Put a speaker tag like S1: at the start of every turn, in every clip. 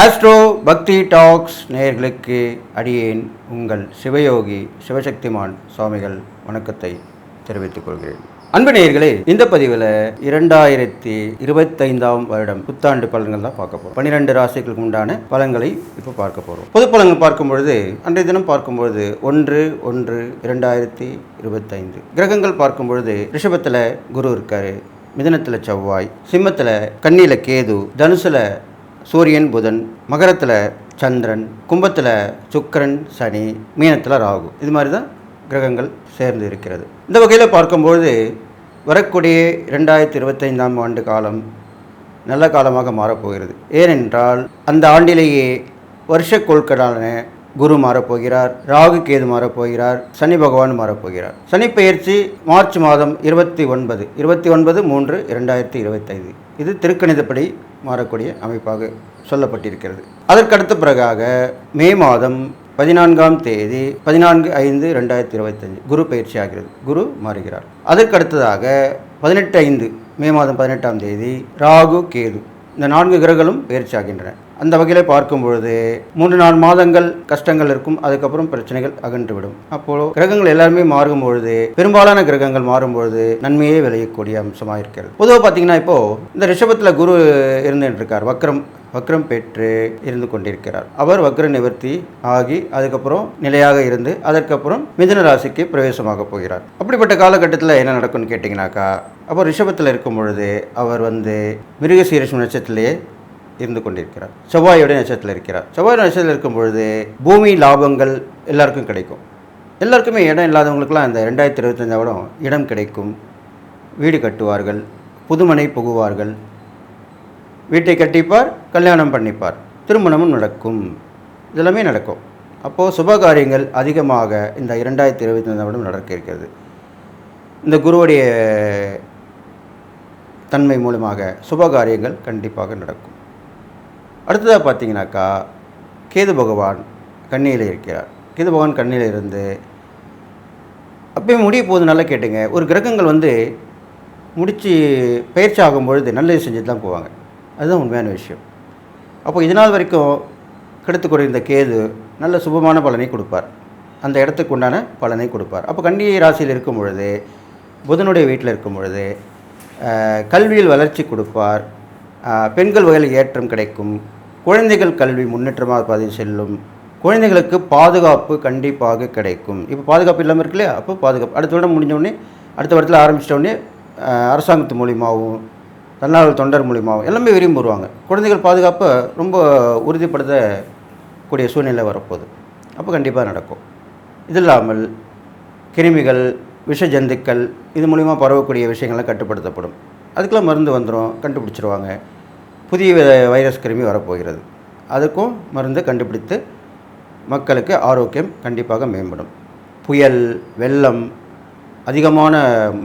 S1: Astro பக்தி tax நேர்களுக்கு அடியேன் உங்கள் சிவயோகி சிவசக்திமான் சுவாமிகள் வணக்கத்தை தெரிவித்துக் கொள்கிறேன். அன்பு நேயர்களே இந்த பதிவில் இரண்டாயிரத்தி இருபத்தைந்தாம் வருடம் புத்தாண்டு பலன்கள் தான் பார்க்க போகிறோம் பன்னிரெண்டு ராசிகளுக்கு உண்டான பலன்களை இப்போ பார்க்க போகிறோம் பொது பலன்கள் பார்க்கும் பொழுது அன்றைய தினம் பார்க்கும் பொழுது ஒன்று ஒன்று இரண்டாயிரத்தி இருபத்தைந்து. கிரகங்கள் பார்க்கும் பொழுது ரிஷபத்தில் குரு இருக்காரு மிதனத்தில் செவ்வாய் சிம்மத்தில் கண்ணியில் கேது தனுசில் சூரியன் புதன் மகரத்தில் சந்திரன் கும்பத்தில் சுக்கிரன் சனி மீனத்தில் ராகு. இது மாதிரி தான் கிரகங்கள் சேர்ந்து இருக்கிறது. இந்த வகையில் பார்க்கும்பொழுது வரக்கூடிய இரண்டாயிரத்தி இருபத்தைந்தாம் ஆண்டு காலம் நல்ல காலமாக மாறப்போகிறது. ஏனென்றால் அந்த ஆண்டிலேயே வருஷ கொள்கடான குரு மாறப்போகிறார் ராகு கேது மாறப்போகிறார் சனி பகவான் மாறப்போகிறார். சனி பெயர்ச்சி மார்ச் மாதம் இருபத்தி ஒன்பது இருபத்தி ஒன்பது மூன்று இரண்டாயிரத்தி இருபத்தைந்து. இது திருக்கணிதப்படி மாறக்கூடிய அமைப்பாக சொல்லப்பட்டிருக்கிறது. அதற்கடுத்த பிறகாக மே மாதம் பதினான்காம் தேதி பதினான்கு ஐந்து ரெண்டாயிரத்தி இருபத்தஞ்சு குரு பயிற்சி ஆகிறது. குரு மாறுகிறார். அதற்கடுத்ததாக பதினெட்டு ஐந்து மே மாதம் பதினெட்டாம் தேதி ராகு கேது இந்த நான்கு கிரகங்களும் பயிற்சி ஆகின்றன. அந்த வகையில் பார்க்கும் பொழுது மூன்று நாலு மாதங்கள் கஷ்டங்கள் இருக்கும் அதுக்கப்புறம் பிரச்சனைகள் அகன்றுவிடும். அப்போ கிரகங்கள் எல்லாருமே மாறும் பொழுது பெரும்பாலான கிரகங்கள் மாறும் பொழுது நன்மையே விளையக்கூடிய அம்சமாக இருக்கிறது பொதுவாக பார்த்தீங்கன்னா இப்போ இந்த ரிஷபத்தில் குரு இருந்துட்டு இருக்கார் வக்ரம் வக்ரம் பெற்று இருந்து கொண்டிருக்கிறார். அவர் வக்ர நிவர்த்தி ஆகி அதுக்கப்புறம் நிலையாக இருந்து அதற்கப்புறம் மிதுன ராசிக்கு பிரவேசமாக போகிறார். அப்படிப்பட்ட காலகட்டத்தில் என்ன நடக்கும்னு கேட்டிங்கனாக்கா அப்போ ரிஷபத்தில் இருக்கும் பொழுது அவர் வந்து மிருகசீரிஷம் நட்சத்திரத்திலேயே இருந்து கொண்டிருக்கிறார். செவ்வாயோட நட்சத்திரத்தில் இருக்கிறார். செவ்வாய் நட்சத்திரத்தில் இருக்கும் பொழுது பூமி லாபங்கள் எல்லாருக்கும் கிடைக்கும். எல்லாருக்குமே இடம் இல்லாதவங்களுக்கெல்லாம் இந்த ரெண்டாயிரத்தி இருபத்தஞ்சாவிடம் இடம் கிடைக்கும். வீடு கட்டுவார்கள் புதுமனை புகுவார்கள். வீட்டை கட்டிப்பார் கல்யாணம் பண்ணிப்பார். திருமணமும் நடக்கும். இதெல்லாமே நடக்கும். அப்போது சுபகாரியங்கள் அதிகமாக இந்த இரண்டாயிரத்தி இருபத்தி வருடம் நடக்க இருக்கிறது. இந்த குருவுடைய தன்மை மூலமாக சுபகாரியங்கள் கண்டிப்பாக நடக்கும். அடுத்ததாக பார்த்தீங்கன்னாக்கா கேது பகவான் கண்ணியில் இருக்கிறார். கேது பகவான் கண்ணியில் இருந்து அப்பயும் முடிய போது நல்லா கேட்டுங்க. ஒரு கிரகங்கள் வந்து முடித்து பயிற்சி ஆகும் பொழுது நல்லது செஞ்சுட்டு தான் போவாங்க. அதுதான் உண்மையான விஷயம். அப்போ இதனால் வரைக்கும் கெடுத்து குறைந்த கேது நல்ல சுபமான பலனை கொடுப்பார். அந்த இடத்துக்கு உண்டான பலனை கொடுப்பார். அப்போ கண்ணியை ராசியில் இருக்கும் பொழுது புதனுடைய வீட்டில் இருக்கும் பொழுது கல்வியில் வளர்ச்சி கொடுப்பார். பெண்கள் வகையில் ஏற்றம் கிடைக்கும். குழந்தைகள் கல்வி முன்னேற்றமாக பதிவு செல்லும். குழந்தைகளுக்கு பாதுகாப்பு கண்டிப்பாக கிடைக்கும். இப்போ பாதுகாப்பு இல்லாமல் இருக்குல்ல அப்போ பாதுகாப்பு. அடுத்த வருடம் முடிஞ்சோடனே அடுத்த வருடத்தில் ஆரம்பிச்சிட்டோடனே அரசாங்கத்து மூலியமாகவும் தன்னார்வல் தொண்டர் மூலியமாகவும் எல்லாமே விரும்பி வருவாங்க. குழந்தைகள் பாதுகாப்பை ரொம்ப உறுதிப்படுத்தக்கூடிய சூழ்நிலை வரப்போகுது. அப்போ கண்டிப்பாக நடக்கும். இது இல்லாமல் கிருமிகள் விஷ ஜந்துக்கள் இது மூலிமா பரவக்கூடிய விஷயங்கள்லாம் கட்டுப்படுத்தப்படும். அதுக்கெல்லாம் மருந்து வந்துடும் கண்டுபிடிச்சிருவாங்க. புதிய வைரஸ் கிருமி வரப்போகிறது. அதுக்கும் மருந்து கண்டுபிடித்து மக்களுக்கு ஆரோக்கியம் கண்டிப்பாக மேம்படும். புயல் வெள்ளம் அதிகமான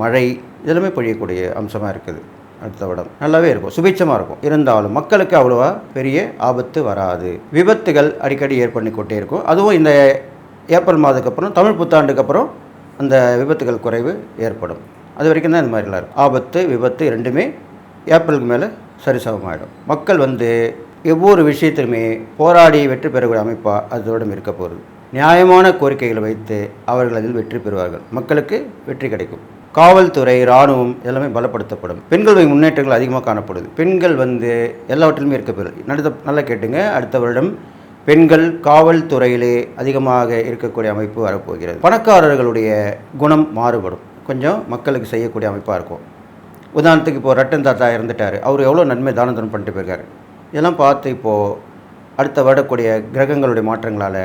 S1: மழை இதெல்லாமே பொழியக்கூடிய அம்சமாக இருக்குது அடுத்த விடம் நல்லாவே இருக்கும் சுபிட்சமாக இருக்கும். இருந்தாலும் மக்களுக்கு அவ்வளோவா பெரிய ஆபத்து வராது. விபத்துகள் அடிக்கடி ஏற்பண்ணிக்கொண்டே இருக்கும். அதுவும் இந்த ஏப்ரல் மாதத்துக்கு அப்புறம் தமிழ் புத்தாண்டுக்கு அப்புறம் அந்த விபத்துகள் குறைவு ஏற்படும். அது வரைக்கும் தான் இந்த மாதிரிலாம் இருக்கும். ஆபத்து விபத்து ரெண்டுமே ஏப்ரலுக்கு மேலே சரிசமமாயிடும். மக்கள் வந்து ஒவ்வொரு விஷயத்திலுமே போராடி வெற்றி பெறக்கூடிய அமைப்பாக அதோடும் இருக்க போகிறது நியாயமான கோரிக்கைகளை வைத்து அவர்கள் அதில் வெற்றி பெறுவார்கள். மக்களுக்கு வெற்றி கிடைக்கும். காவல்துறை இராணுவம் எல்லாமே பலப்படுத்தப்படும். பெண்களுடைய முன்னேற்றங்கள் அதிகமாக காணப்படுது. பெண்கள் வந்து எல்லாவற்றிலுமே இருக்க பெறும் நடத்த நல்லா கேட்டுங்க. அடுத்த வருடம் பெண்கள் காவல்துறையிலே அதிகமாக இருக்கக்கூடிய அமைப்பு வரப்போகிறது. பணக்காரர்களுடைய குணம் மாறுபடும். கொஞ்சம் மக்களுக்கு செய்யக்கூடிய அமைப்பாக இருக்கும். உதாரணத்துக்கு இப்போ ரட்டன் தாத்தா இறந்துட்டார். அவர் எவ்வளோ நன்மை தான தரம் பண்ணிட்டு போயிருக்காரு. இதெல்லாம் பார்த்து இப்போது அடுத்த வரக்கூடிய கிரகங்களுடைய மாற்றங்களால்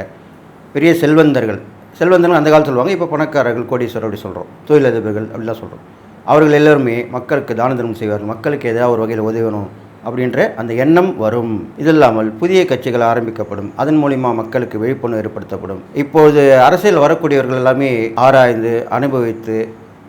S1: பெரிய செல்வந்தர்கள் செல்வந்தர்கள் அந்த காலத்தில் சொல்லுவாங்க இப்போ பணக்காரர்கள் கோடீஸ்வரர் அப்படி சொல்கிறோம் தொழிலதிபர்கள் அப்படிலாம் சொல்கிறோம் அவர்கள் எல்லோருமே மக்களுக்கு தான தர்மம் செய்வார்கள். மக்களுக்கு ஏதாவது ஒரு வகையில் உதவணும் அப்படின்ற அந்த எண்ணம் வரும். இது இல்லாமல் புதிய கட்சிகள் ஆரம்பிக்கப்படும். அதன் மூலிமா மக்களுக்கு விழிப்புணர்வு ஏற்படுத்தப்படும். இப்போது அரசியல் வரக்கூடியவர்கள் எல்லாமே ஆராய்ந்து அனுபவித்து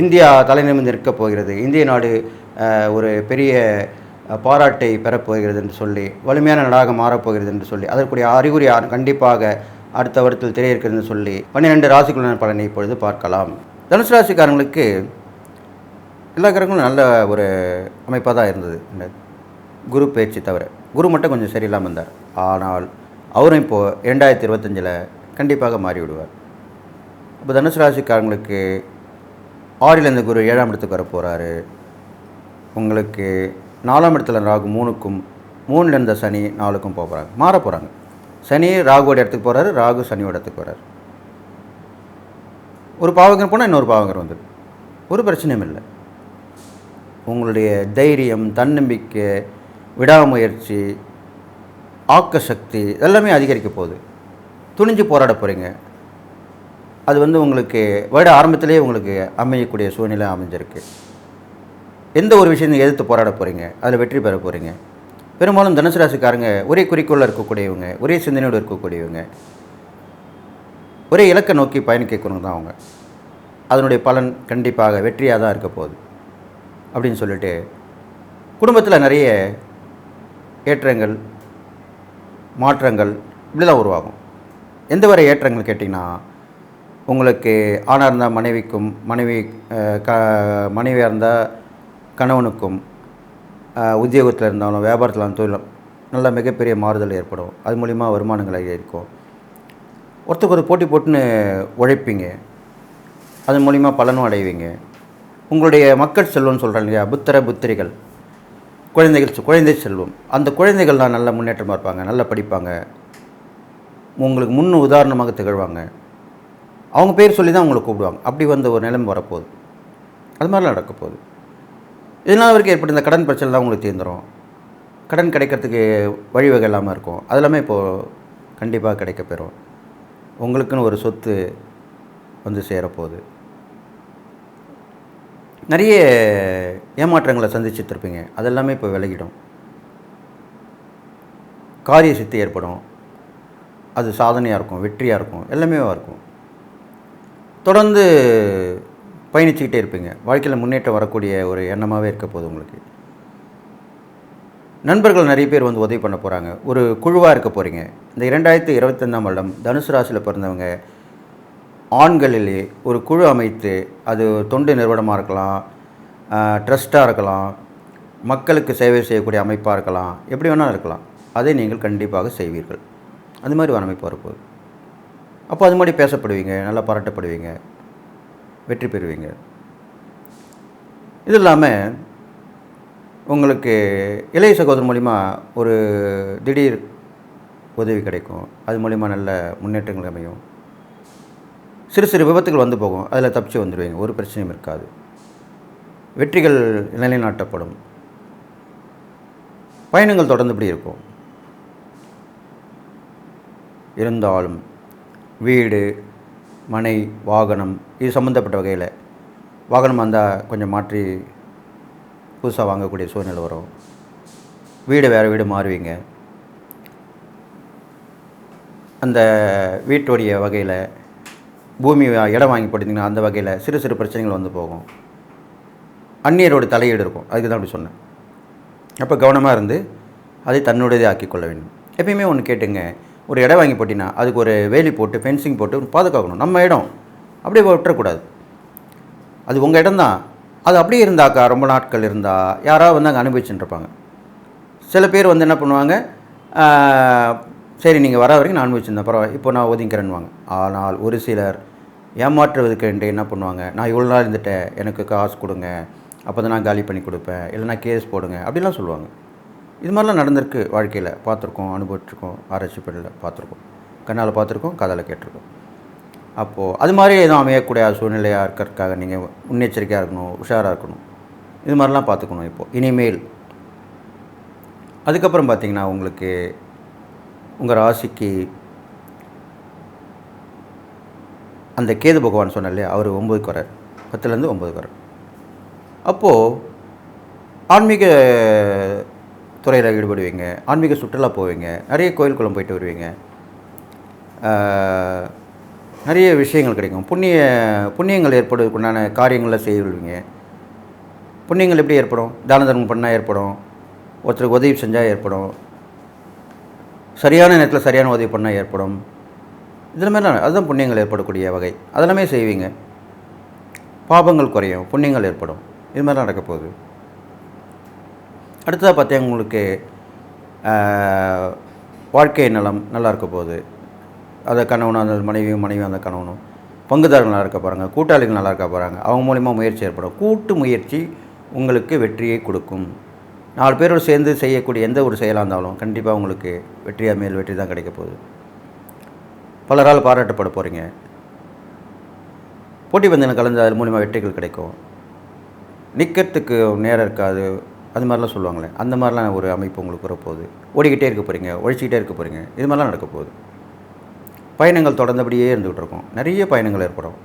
S1: இந்தியா தலைநிமிந்து நிற்கப் போகிறது. இந்திய நாடு ஒரு பெரிய பாராட்டை பெறப்போகிறது என்று சொல்லி வலிமையான நாடாக மாறப்போகிறது என்று சொல்லி அதற்குரிய அறிகுறி கண்டிப்பாக அடுத்த வருடத்தில் தெரிய இருக்கிறதுன்னு சொல்லி பன்னிரெண்டு ராசிக்குள்ளான பலனை இப்பொழுது பார்க்கலாம். தனுசு ராசிக்காரங்களுக்கு எல்லா கிரகங்களும் நல்ல ஒரு அமைப்பாக தான் இருந்தது. இந்த குரு பயிற்சி தவிர குரு மட்டும் கொஞ்சம் சரியில்லாமல் இருந்தார். ஆனால் அவரும் இப்போது இரண்டாயிரத்தி இருபத்தஞ்சில் கண்டிப்பாக மாறிவிடுவார். இப்போ தனுசு ராசிக்காரங்களுக்கு ஆறில் குரு ஏழாம் இடத்துக்கு வர போகிறாரு உங்களுக்கு நாலாம் இடத்துல ராகு மூணுக்கும் மூணில் இருந்த சனி நாலுக்கும் போக போகிறாங்க மாற போகிறாங்க சனி ராகுவோட இடத்துக்கு போகிறாரு ராகு சனியோட இடத்துக்கு போகிறாரு ஒரு பாவகர் போனால் இன்னொரு பாவகர் வந்துடும் ஒரு பிரச்சனையும் இல்லை. உங்களுடைய தைரியம் தன்னம்பிக்கை விடாமுயற்சி ஆக்க சக்தி எல்லாமே அதிகரிக்க போகுது. துணிஞ்சு போராட போகிறீங்க அது வந்து உங்களுக்கு வருட ஆரம்பத்திலேயே உங்களுக்கு அமையக்கூடிய சூழ்நிலை அமைஞ்சிருக்கு. எந்த ஒரு விஷயத்தையும் எதிர்த்து போராட போகிறீங்க அதில் வெற்றி பெற போகிறீங்க பெரும்பாலும் தனுசு ராசிக்காரங்க ஒரே குறிக்கோளில் இருக்கக்கூடியவங்க ஒரே சிந்தனையோடு இருக்கக்கூடியவங்க ஒரே இலக்கை நோக்கி பயணிக்கக்கூடங்க தான் அவங்க. அதனுடைய பலன் கண்டிப்பாக வெற்றியாக தான் இருக்க போகுது. அப்படின்னு சொல்லிட்டு குடும்பத்தில் நிறைய ஏற்றங்கள் மாற்றங்கள் இப்படிலாம் உருவாகும். எந்த வரை ஏற்றங்கள் கேட்டிங்கன்னா உங்களுக்கு ஆணாக இருந்தால் மனைவிக்கும் மனைவி க மனைவியாக இருந்தால் கணவனுக்கும் உத்தியோகத்தில் இருந்தாலும் வியாபாரத்தில் இருந்தாலும் தொழிலும் நல்ல மிகப்பெரிய மாறுதல் ஏற்படும். அது மூலிமா வருமானங்கள் இருக்கும் ஒருத்தருக்கு ஒரு போட்டி போட்டுன்னு உழைப்பீங்க. அதன் மூலிமா பலனும் அடைவீங்க. உங்களுடைய மக்கள் செல்வம்னு சொல்கிறாங்க இல்லையா? புத்திர புத்திரிகள். குழந்தைகள் செ- குழந்தை செல்வம். அந்த குழந்தைகள்லாம் நல்ல முன்னேற்றமாக இருப்பாங்க நல்லா படிப்பாங்க. உங்களுக்கு முன் உதாரணமாக திகழ்வாங்க. அவங்க பேர் சொல்லி தான் உங்களை கூப்பிடுவாங்க. அப்படி வந்த ஒரு நிலைமை வரப்போகுது. அது மாதிரிலாம் நடக்க போகுது இதனால் வரைக்கும் ஏற்பட்ட இந்த கடன் பிரச்சனைலாம் உங்களுக்கு தீர்ந்துடும் கடன் கிடைக்கிறதுக்கு வழிவகை இல்லாமல் இருக்கும். அது எல்லாமே இப்போது கண்டிப்பாக கிடைக்க பெறும் உங்களுக்குன்னு ஒரு சொத்து வந்து சேரப்போகுது. நிறைய ஏமாற்றங்களை சந்திச்சுட்ருப்பீங்க அதெல்லாமே இப்போ விலகிடும். காரிய சித்தி ஏற்படும். அது சாதனையாக இருக்கும். வெற்றியாக இருக்கும். எல்லாமே இருக்கும். தொடர்ந்து பயணிச்சுக்கிட்டே இருப்பீங்க. வாழ்க்கையில் முன்னேற்றம் வரக்கூடிய ஒரு எண்ணமாகவே இருக்க போகுது உங்களுக்கு. நண்பர்கள் நிறைய பேர் வந்து உதவி பண்ண போகிறாங்க ஒரு குழுவாக இருக்க போகிறீங்க இந்த இரண்டாயிரத்தி இருபத்தஞ்சாம் வருடம் தனுசு ராசியில் பிறந்தவங்க ஆண்களிலே ஒரு குழு அமைத்து அது தொண்டு நிறுவனமாக இருக்கலாம் ட்ரஸ்ட்டாக இருக்கலாம் மக்களுக்கு சேவை செய்யக்கூடிய அமைப்பாக இருக்கலாம் எப்படி வேணாலும் இருக்கலாம். அதை நீங்கள் கண்டிப்பாக செய்வீர்கள். அது மாதிரி ஒரு அமைப்பு வரப்போகுது. அப்போ அது மாதிரி பேசப்படுவீங்க நல்லா பாராட்டப்படுவீங்க வெற்றி பெறுவீங்க. இது இல்லாமல் உங்களுக்கு இளைய சகோதரர் மூலிமா ஒரு திடீர் உதவி கிடைக்கும். அது மூலிமா நல்ல முன்னேற்றங்கள் அமையும். சிறு சிறு விபத்துகள் வந்து போகும். அதில் தப்பிச்சு வந்துடுவீங்க. ஒரு பிரச்சனையும் இருக்காது. வெற்றிகள் நிலைநாட்டப்படும். பயணங்கள் தொடர்ந்து இப்படி இருக்கும். இருந்தாலும் வீடு மனை வாகனம் இது சம்மந்தப்பட்ட வகையில். வாகனம் வந்தால் கொஞ்சம் மாற்றி புதுசாக வாங்கக்கூடிய சூழ்நிலை வரும். வீடு வேறு வீடு மாறுவீங்க. அந்த வீட்டுடைய வகையில் பூமி இடம் வாங்கி போட்டிங்கன்னா அந்த வகையில் சிறு சிறு பிரச்சனைகள் வந்து போகும். அந்நியரோட தலையீடு இருக்கும். அதுக்கு தான் அப்படி சொன்னேன். அப்போ கவனமாக இருந்து அதை தன்னுடையதே ஆக்கிக்கொள்ள வேண்டும். எப்பயுமே ஒன்று கேட்டுங்க. ஒரு இடம் வாங்கி போட்டினா அதுக்கு ஒரு வேலி போட்டு ஃபென்சிங் போட்டு பாதுகாக்கணும். நம்ம இடம். அப்படியே விட்டுறக்கூடாது. அது உங்கள் இடம்தான். அது அப்படியே இருந்தாக்கா ரொம்ப நாட்கள் இருந்தால் யாராவது வந்து அங்கே அனுபவிச்சுட்டு இருப்பாங்க சில பேர் வந்து என்ன பண்ணுவாங்க சரி நீங்கள் வர வரைக்கும் நான் அனுபவிச்சிருந்தேன் பரவாயில்ல இப்போ நான் ஒதுங்கிறேன்னுவாங்க ஆனால் ஒரு சிலர் ஏமாற்றுவதற்கு என்ன பண்ணுவாங்க நான் இவ்வளோ நாள் இருந்துட்டேன் எனக்கு காசு கொடுங்க அப்போ தான் நான் காலி பண்ணி கொடுப்பேன் இல்லைனா கேஸ் போடுங்க அப்படிலாம் சொல்லுவாங்க. இது மாதிரிலாம் நடந்திருக்கு வாழ்க்கையில். பார்த்துருக்கோம் அனுபவிச்சிருக்கோம் ஆராய்ச்சி பண்ணில் பார்த்துருக்கோம். கண்ணால் பார்த்துருக்கோம் காதால் கேட்டிருக்கோம். அப்போது அது மாதிரி எதுவும் அமையக்கூடிய சூழ்நிலையாக இருக்கிறதுக்காக நீங்கள் முன்னெச்சரிக்கையாக இருக்கணும் உஷாராக இருக்கணும். இது மாதிரிலாம் பார்த்துக்கணும் இப்போது இனிமேல் அதுக்கப்புறம் பார்த்திங்கன்னா உங்களுக்கு உங்கள் ராசிக்கு அந்த கேது பகவான் சொன்ன இல்லையா? அவர் ஒம்பதுக்கு வரார் பத்துலேருந்து ஒம்பதுக்கு வரார் அப்போது ஆன்மீக துறையில் ஈடுபடுவீங்க ஆன்மீக சுற்றுலா போவீங்க நிறைய கோயில்குளம் போயிட்டு வருவீங்க. நிறைய விஷயங்கள் கிடைக்கும். புண்ணிய புண்ணியங்கள் ஏற்படுவதற்குண்டான காரியங்களை செய்வீங்க புண்ணியங்கள் எப்படி ஏற்படும்? தான தர்மம் பண்ணால் ஏற்படும். ஒருத்தருக்கு உதவி செஞ்சால் ஏற்படும். சரியான நேரத்தில் சரியான உதவி பண்ணால் ஏற்படும். இதில் மாதிரிலாம் அதுதான் புண்ணியங்கள் ஏற்படக்கூடிய வகை. அதெல்லாமே செய்வீங்க. பாபங்கள் குறையும். புண்ணியங்கள் ஏற்படும். இது மாதிரிலாம் நடக்க போகுது. அடுத்ததாக பார்த்தீங்கன்னா உங்களுக்கு வாழ்க்கை நலம் நல்லா இருக்க போகுது. அதை கணவனும் அந்த மனைவியும் மனைவியும் அந்த கணவனும். பங்குதாரர்கள் நல்லா இருக்க போகிறாங்க கூட்டாளிகள் நல்லா இருக்க போகிறாங்க அவங்க மூலிமா முயற்சி ஏற்படும். கூட்டு முயற்சி உங்களுக்கு வெற்றியை கொடுக்கும். நாலு பேரோடு சேர்ந்து செய்யக்கூடிய எந்த ஒரு செயலாக இருந்தாலும் கண்டிப்பாக உங்களுக்கு வெற்றியாக மேல் வெற்றி தான் கிடைக்க போகுது. பலரால் பாராட்டப்பட போகிறீங்க போட்டி பந்தயம் கலந்து அது மூலிமா வெற்றிகள் கிடைக்கும். நிற்கிறதுக்கு நேரம் இருக்காது. அது மாதிரிலாம் சொல்லுவாங்களே அந்த மாதிரிலாம் ஒரு அமைப்பு உங்களுக்கு வரப்போகுது. ஓடிக்கிட்டே இருக்க போகிறீங்க ஒழிச்சிக்கிட்டே இருக்க போகிறீங்க இது மாதிரிலாம் நடக்க போகுது. பயணங்கள் தொடர்ந்தபடியே இருந்துகிட்டு இருக்கும். நிறைய பயணங்கள் ஏற்படும்.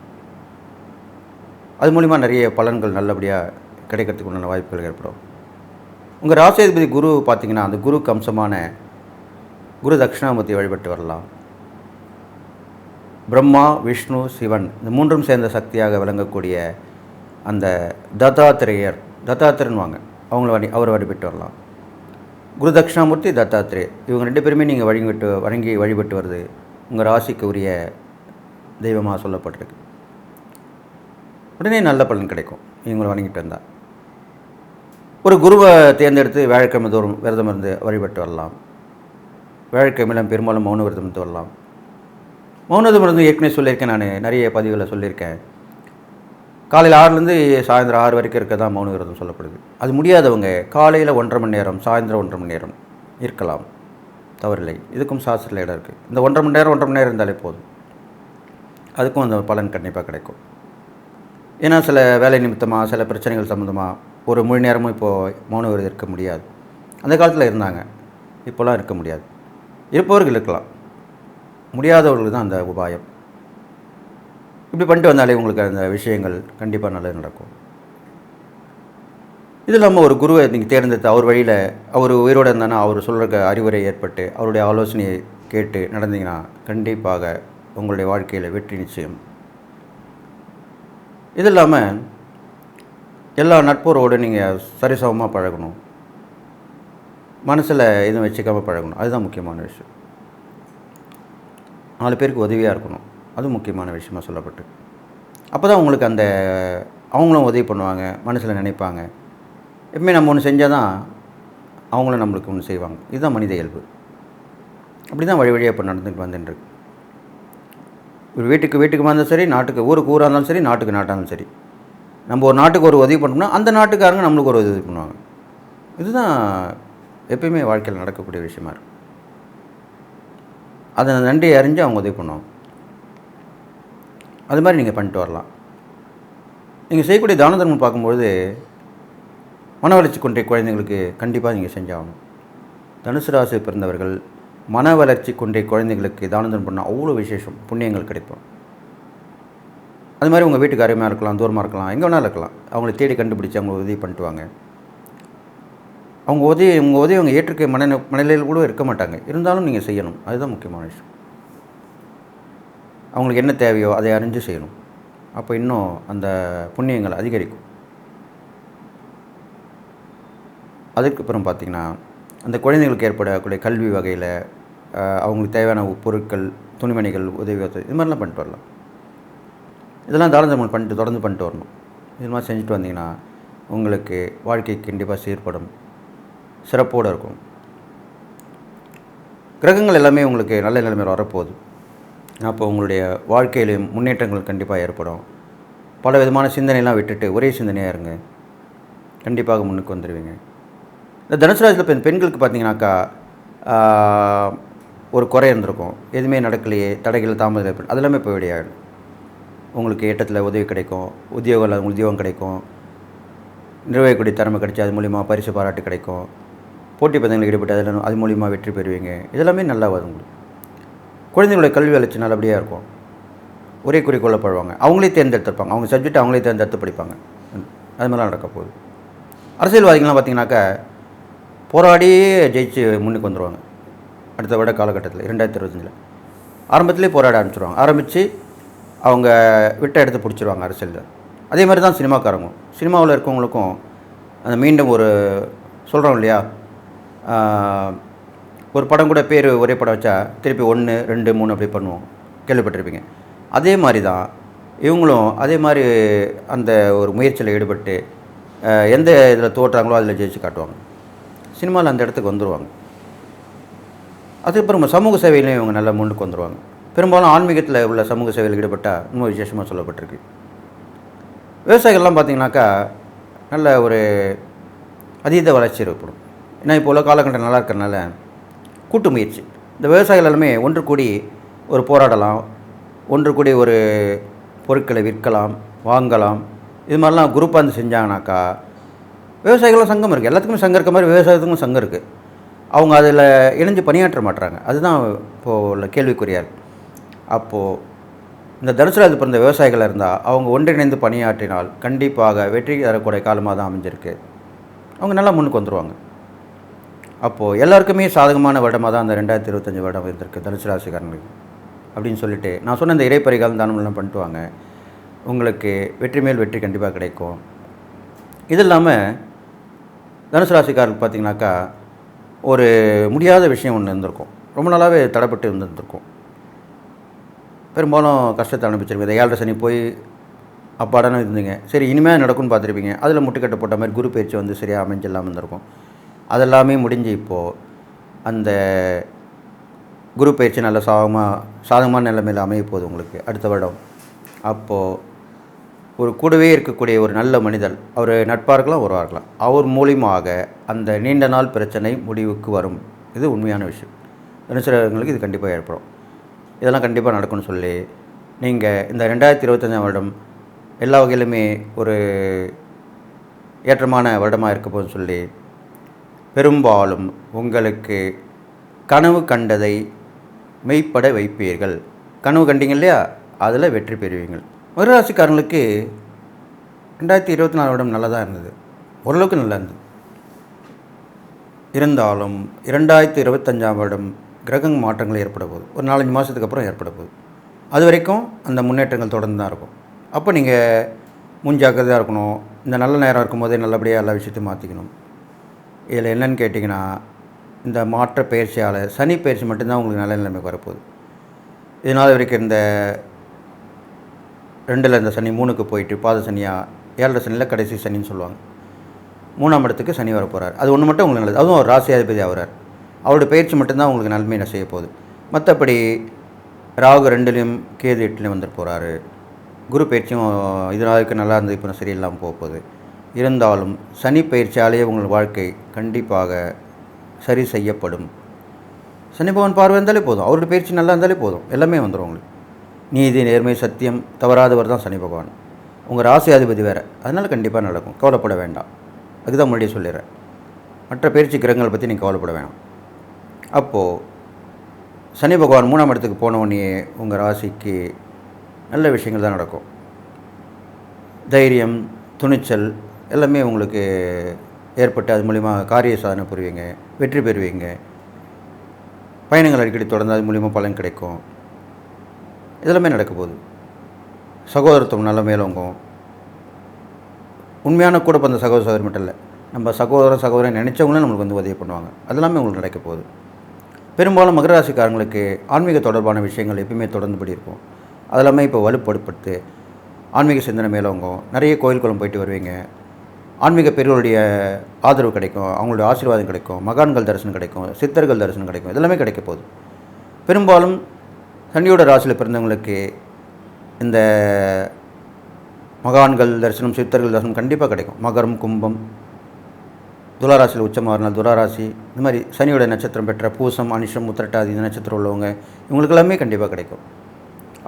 S1: அது மூலிமா நிறைய பலன்கள் நல்லபடியாக கிடைக்கிறதுக்கு உண்டான வாய்ப்புகள் ஏற்படும். உங்கள் ராசியாதிபதி குரு பார்த்திங்கன்னா அந்த குருக்கு அம்சமான குரு தட்சிணாமூர்த்தி வழிபட்டு வரலாம். பிரம்மா விஷ்ணு சிவன் இந்த மூன்றும் சேர்ந்த சக்தியாக விளங்கக்கூடிய அந்த தத்தாத்திரேயர் தத்தாத்திரன்வாங்க அவங்கள வழி அவரை வழிபட்டு வரலாம். குரு தட்சிணாமூர்த்தி தத்தாத்திரே இவங்க ரெண்டு பேருமே நீங்கள் வழிபட்டு வணங்கி வழிபட்டு வருது உங்கள் ராசிக்கு உரிய தெய்வமாக சொல்லப்பட்டிருக்கு. உடனே நல்ல பலன் கிடைக்கும். இவங்களை வணங்கிட்டு வந்தால் ஒரு குருவை தேர்ந்தெடுத்து வியாழக்கிழமை தோறும் விரதம் இருந்து வழிபட்டு வரலாம். வியாழக்கிழமையிலும் பெரும்பாலும் மௌன விரதம் இருந்து வரலாம். மௌனதம் இருந்து ஏற்கனவே சொல்லியிருக்கேன் நான். நிறைய பதிவுகளை சொல்லியிருக்கேன். காலையில் ஆறுலேருந்து சாயந்தரம் ஆறு வரைக்கும் இருக்க தான் மௌன விரதம் சொல்லப்படுது. அது முடியாதவங்க காலையில் ஒன்றரை மணி நேரம் சாயந்தரம் ஒன்றரை மணி நேரம் இருக்கலாம். தவறில்லை. இதுக்கும் சாஸ்திரத்தில் இடம் இருக்குது இந்த ஒன்றரை மணி நேரம் ஒன்றரை மணி நேரம் இருந்தாலே போதும். அதுக்கும் அந்த பலன் கண்டிப்பாக கிடைக்கும். ஏன்னா சில வேலை நிமித்தமாக சில பிரச்சனைகள் சம்மந்தமாக ஒரு முழு நேரமும் இப்போது மௌன விரதம் இருக்க முடியாது. அந்த காலத்தில் இருந்தாங்க. இப்போலாம் இருக்க முடியாது. இருப்பவர்கள் இருக்கலாம். முடியாதவர்களுக்கு தான் அந்த உபாயம். இப்படி பண்ணிட்டு வந்தாலே உங்களுக்கு அந்த விஷயங்கள் கண்டிப்பாக நல்லது நடக்கும். இது இல்லாமல் ஒரு குருவை நீங்கள் தேர்ந்தெடுத்து அவர் வழியில் அவர் உயிரோடு இருந்தானா அவர் சொல்கிற அறிவுரை ஏற்பட்டு அவருடைய ஆலோசனையை கேட்டு நடந்தீங்கன்னா கண்டிப்பாக உங்களுடைய வாழ்க்கையில் வெற்றி நிச்சயம். இது இல்லாமல் எல்லா நட்போரோடு நீங்கள் சரிசமமாக பழகணும். மனசில் எதுவும் வச்சுக்காமல் பழகணும். அதுதான் முக்கியமான விஷயம். நாலு பேருக்கு உதவியாக இருக்கணும். அது முக்கியமான விஷயமாக சொல்லப்பட்டு. அப்போ தான் உங்களுக்கு அந்த அவங்களும் உதவி பண்ணுவாங்க மனசில் நினைப்பாங்க. எப்பவுமே நம்ம ஒன்று செஞ்சால் தான் அவங்களும் நம்மளுக்கு ஒன்று செய்வாங்க. இதுதான் மனித இயல்பு. அப்படி தான் வழி வழியாக இப்போ நடந்துட்டு வந்துட்டுருக்கு. ஒரு வீட்டுக்கு வீட்டுக்கு இருந்தாலும் சரி நாட்டுக்கு ஊருக்கு ஊராக இருந்தாலும் சரி நாட்டுக்கு நாட்டாக இருந்தாலும் சரி. நம்ம ஒரு நாட்டுக்கு ஒரு உதவி பண்ணோம்னா அந்த நாட்டுக்காரங்க நம்மளுக்கு ஒரு உதவி பண்ணுவாங்க. இதுதான் எப்பயுமே வாழ்க்கையில் நடக்கக்கூடிய விஷயமா இருக்கும் அதை நன்றி அறிஞ்சு அவங்க உதவி பண்ணுவாங்க. அது மாதிரி நீங்கள் பண்ணிட்டு வரலாம். நீங்கள் செய்யக்கூடிய தான தர்மம் பார்க்கும்பொழுது மன வளர்ச்சி கொண்ட குழந்தைங்களுக்கு கண்டிப்பாக நீங்கள் செஞ்சாகணும். தனுசு ராசி பிறந்தவர்கள் மன வளர்ச்சி கொண்ட குழந்தைங்களுக்கு தான தர்மம் பண்ணால் அவ்வளோ விசேஷம் புண்ணியங்கள் கிடைக்கும் அது மாதிரி உங்கள் வீட்டுக்கு அருமையாக இருக்கலாம் தூரமாக இருக்கலாம் எங்கே வேணாலும் இருக்கலாம். அவங்கள தேடி கண்டுபிடிச்சி அவங்கள உதவி பண்ணிட்டு வாங்க. அவங்க உதவி உங்கள் உதவி அவங்க ஏற்றுக்க மன மனநிலையில் கூட இருக்க மாட்டாங்க. இருந்தாலும் நீங்கள் செய்யணும். அதுதான் முக்கியமான விஷயம். அவங்களுக்கு என்ன தேவையோ அதை அறிஞ்சு செய்யணும். அப்போ இன்னும் அந்த புண்ணியங்கள் அதிகரிக்கும். அதுக்கப்புறம் பார்த்திங்கன்னா அந்த குழந்தைங்களுக்கு ஏற்படக்கூடிய கல்வி வகையில் அவங்களுக்கு தேவையான பொருட்கள் துணிமணிகள் உதவி இது மாதிரிலாம் பண்ணிட்டு வரலாம். இதெல்லாம் தான பண்ணிட்டு தொடர்ந்து பண்ணிட்டு வரணும். இது மாதிரி செஞ்சுட்டு வந்தீங்கன்னா உங்களுக்கு வாழ்க்கை கண்டிப்பாக சீர்படும். சிறப்போடு இருக்கும். கிரகங்கள் எல்லாமே உங்களுக்கு நல்ல நிலைமையில் வரப்போகுது. அப்போ உங்களுடைய வாழ்க்கையில் முன்னேற்றங்கள் கண்டிப்பாக ஏற்படும். பல விதமான சிந்தனையெல்லாம் விட்டுட்டு ஒரே சிந்தனையாக இருங்க. கண்டிப்பாக முன்னுக்கு வந்துடுவீங்க இந்த தனுசு ராசியில் பெண் பெண்களுக்கு பார்த்தீங்கன்னாக்கா ஒரு குறை இருந்திருக்கும். எதுவுமே நடக்கலையே தடைகள் தாமதம் ஏற்படும். அதெல்லாமே இப்போ வெளியாகிடும் உங்களுக்கு ஏற்றத்தில் உதவி கிடைக்கும். உத்தியோகம் இல்லாத உத்தியோகம் கிடைக்கும். நிர்வகிக்கக்கூடிய திறமை கிடைச்சி அது மூலிமா பரிசு பாராட்டு கிடைக்கும். போட்டி பந்தங்களுக்கு ஈடுபட்டு அதில் அது மூலிமா வெற்றி பெறுவீங்க. இதெல்லாமே நல்லா வரும் உங்களுக்கு. குழந்தைங்களுடைய கல்வி வளர்ச்சி நல்லபடியாக இருக்கும். ஒரே குறிக்கோளை படுவாங்க அவங்களே தேர்ந்தெடுத்திருப்பாங்க. அவங்க சப்ஜெக்ட் அவங்களே தேர்ந்தெடுத்து படிப்பாங்க. அது மாதிரிலாம் நடக்க போகுது. அரசியல்வாதிகள்லாம் பார்த்தீங்கன்னாக்கா போராடியே ஜெயிச்சு முன்னுக்கு வந்துடுவாங்க அடுத்த விட காலகட்டத்தில் இரண்டாயிரத்தி இருபத்தஞ்சில். ஆரம்பத்திலே போராட ஆரம்பிச்சிருவாங்க. ஆரம்பித்து அவங்க விட்ட எடுத்து பிடிச்சிருவாங்க அரசியலில். அதே மாதிரி தான் சினிமாக்காரங்க. சினிமாவில் இருக்கவங்களுக்கும் அந்த மீண்டும் ஒரு சொல்கிறோம் இல்லையா? ஒரு படம் கூட பேர் ஒரே படம் வச்சா திருப்பி ஒன்று ரெண்டு மூணு அப்படி பண்ணுவோம். கேள்விப்பட்டிருப்பீங்க. அதே மாதிரி தான் இவங்களும் அதே மாதிரி அந்த ஒரு முயற்சியில் ஈடுபட்டு எந்த இதில் தோற்றாங்களோ அதில் ஜெயிச்சு காட்டுவாங்க. சினிமாவில் அந்த இடத்துக்கு வந்துடுவாங்க அதுக்கப்புறம் சமூக சேவையிலையும் இவங்க நல்லா முன்னுக்கு வந்துடுவாங்க பெரும்பாலும் ஆன்மீகத்தில் உள்ள சமூக சேவையில் ஈடுபட்டால் இன்னும் விசேஷமாக சொல்லப்பட்டிருக்கு. விவசாயிகள்லாம் பார்த்தீங்கன்னாக்கா நல்ல ஒரு அதீத வளர்ச்சி ஏற்படும். ஏன்னா இப்போ உள்ள காலகட்டம் நல்லா இருக்கிறனால கூட்டு முயற்சி. இந்த விவசாயிகள் எல்லாமே ஒன்று கூடி ஒரு போராடலாம் ஒன்று கூடி ஒரு பொருட்களை விற்கலாம் வாங்கலாம். இது மாதிரிலாம் குரூப்பாக இருந்து செஞ்சாங்கனாக்கா விவசாயிகளும் சங்கம் இருக்குது எல்லாத்துக்குமே சங்கம் இருக்க மாதிரி விவசாயத்துக்கும் சங்கம் இருக்குது அவங்க அதில் இணைஞ்சு பணியாற்ற மாட்டுறாங்க அதுதான் இப்போது உள்ள கேள்விக்குரியார் அப்போது இந்த தனுசுராஜ் பிறந்த விவசாயிகள் இருந்தால் அவங்க ஒன்றிணைந்து பணியாற்றினால் கண்டிப்பாக வெற்றி தரக்கூடிய காலமாக தான் அமைஞ்சிருக்கு. அவங்க நல்லா முன்னுக்கு வந்துடுவாங்க அப்போது எல்லாருக்குமே சாதகமான வருடமாக தான் அந்த ரெண்டாயிரத்தி இருபத்தஞ்சி வருடம் இருந்திருக்கு தனுசு ராசிக்காரங்களுக்கு. அப்படின்னு சொல்லிட்டு நான் சொன்ன இந்த இறைப்பறிகாலம் தானம்லாம் பண்ணிட்டு வாங்க உங்களுக்கு வெற்றி மேல் வெற்றி கண்டிப்பாக கிடைக்கும். இது இல்லாமல் தனுசு ராசிக்காரருக்கு பார்த்தீங்கன்னாக்கா ஒரு முடியாத விஷயம் ஒன்று இருந்திருக்கும். ரொம்ப நாளாகவே தடைப்பட்டு இருந்திருந்திருக்கும் பெரும்பாலும் கஷ்டத்தை அனுப்பிச்சிருப்பீங்க இந்த ஏழரை சனி போய் அப்பாடான இருந்தீங்க. சரி இனிமேல் நடக்கும்னு பார்த்துருப்பீங்க. அதில் முட்டுக்கட்டை போட்ட மாதிரி குரு பயிற்சி வந்து சரியாக அமைஞ்சில்லாமல் இருந்திருக்கும். அதெல்லாமே முடிஞ்சு இப்போது அந்த குரு பயிற்சி நல்ல சாதகமாக சாதகமான நிலைமையில் அமைய போகுது உங்களுக்கு அடுத்த வருடம். அப்போது ஒரு கூடவே இருக்கக்கூடிய ஒரு நல்ல மனிதர் அவர் நட்பாக இருக்கலாம் உறவாக இருக்கலாம் அவர் மூலியமாக அந்த நீண்ட நாள் பிரச்சனை முடிவுக்கு வரும். இது உண்மையான விஷயம். தனுசுரங்களுக்கு இது கண்டிப்பாக ஏற்படும். இதெல்லாம் கண்டிப்பாக நடக்கும்னு சொல்லி நீங்கள் இந்த ரெண்டாயிரத்தி இருபத்தஞ்சாம் வருடம் எல்லா வகையிலுமே ஒரு ஏற்றமான வருடமாக இருக்க போகுதுன்னு சொல்லி பெரும்பாலும் உங்களுக்கு கனவு கண்டதை மெய்ப்பட வைப்பீர்கள். கனவு கண்டீங்க இல்லையா? அதில் வெற்றி பெறுவீங்கள் மகராசிக்காரங்களுக்கு ரெண்டாயிரத்தி இருபத்தி நாலு வருடம் நல்லா தான் இருந்தது. ஓரளவுக்கு நல்லா இருந்தது. இருந்தாலும் இரண்டாயிரத்தி இருபத்தஞ்சாம் வருடம் கிரக மாற்றங்கள் ஏற்பட போகுது. ஒரு நாலஞ்சு மாதத்துக்கு அப்புறம் ஏற்பட போகுது. அது வரைக்கும் அந்த முன்னேற்றங்கள் தொடர்ந்து தான் இருக்கும். அப்போ நீங்கள் முன்ஜாக்கிரதையாக இருக்கணும். இந்த நல்ல நேரம் இருக்கும்போதே நல்லபடியாக எல்லா விஷயத்தையும் மாற்றிக்கணும் இதில் என்னன்னு கேட்டிங்கன்னா இந்த மாற்ற பயிற்சியால் சனி பயிற்சி மட்டும்தான் உங்களுக்கு நல்ல நிலைமைக்கு வரப்போகுது. இதனால் வரைக்கும் இந்த ரெண்டில் இந்த சனி மூணுக்கு போயிட்டு பாத சனியாக ஏழரை சனியில் கடைசி சனின்னு சொல்லுவாங்க. மூணாம் இடத்துக்கு சனி வர போகிறார் அது ஒன்று மட்டும் உங்களுக்கு நல்லது. அதுவும் அவர் ராசியாதிபதி ஆகிறார். அவருடைய பயிற்சி மட்டும்தான் உங்களுக்கு நன்மையை செய்ய போகுது. மற்றபடி ராகு ரெண்டுலேயும் கேது எட்டுலேயும் வந்துட்டு போகிறாரு குரு பயிற்சியும் இதனாலுக்கு நல்லா இருந்தது இப்போ சரியில்லாமல் போக போகுது. இருந்தாலும் சனி பயிற்சியாலேயே உங்கள் வாழ்க்கை கண்டிப்பாக சரி செய்யப்படும். சனி பகவான் பார்வை இருந்தாலே போதும். அவருடைய பயிற்சி நல்லா இருந்தாலே போதும். எல்லாமே வந்துடும் உங்களுக்கு. நீதி நேர்மை சத்தியம் தவறாதவர் தான் சனி பகவான். உங்கள் ராசியாதிபதி வேறு. அதனால் கண்டிப்பாக நடக்கும். கவலைப்பட வேண்டாம். அதுக்கு தான் முன்னாடியே சொல்லிடுறேன். மற்ற பயிற்சி கிரகங்களை பற்றி நீங்கள் கவலைப்பட வேணாம். அப்போது சனி பகவான் மூணாம் இடத்துக்கு போனவுடனே உங்கள் ராசிக்கு நல்ல விஷயங்கள் தான் நடக்கும். தைரியம் துணிச்சல் எல்லாமே உங்களுக்கு ஏற்பட்டு அது மூலிமா காரிய சாதனை புரிவீங்க வெற்றி பெறுவீங்க. பயணங்கள் அடிக்கடி தொடர்ந்து அது மூலிமா பலன் கிடைக்கும். இதெல்லாமே நடக்க போகுது. சகோதரத்துவம் நல்ல மேலோங்கும். உண்மையான கூட பிறந்த சகோதர சகோதரி மட்டும் இல்லை நம்ம சகோதர சகோதரன் நினச்சவங்களும் நம்மளுக்கு வந்து உதவி பண்ணுவாங்க. அதெல்லாமே உங்களுக்கு நடக்க போகுது. பெரும்பாலும் மகர ராசிக்காரங்களுக்கு ஆன்மீக தொடர்பான விஷயங்கள் எப்பயுமே தொடர்ந்துபடி இருக்கும் அதெல்லாமே இப்போ வலுப்படுப்படுத்து ஆன்மீக சிந்தனை மேலோங்கும். நிறைய கோயில் குளம் போயிட்டு வருவீங்க. ஆன்மீக பெரியவருடைய ஆதரவு கிடைக்கும் அவங்களுடைய ஆசீர்வாதம் கிடைக்கும் மகான்கள் தரிசனம் கிடைக்கும் சித்தர்கள் தரிசனம் கிடைக்கும் இதெல்லாமே கிடைக்க போகுது. பெரும்பாலும் சனியோட ராசியில் பிறந்தவங்களுக்கு இந்த மகான்கள் தரிசனம் சித்தர்கள் தரிசனம் கண்டிப்பாக கிடைக்கும். மகரம் கும்பம் துளாராசியில் உச்சமாறினால் துளாராசி இந்த மாதிரி சனியோட நட்சத்திரம் பெற்ற பூசம் அனிஷம் உத்திரட்டாதி இந்த நட்சத்திரம் உள்ளவங்க இவங்களுக்கு எல்லாமே கண்டிப்பாக கிடைக்கும்.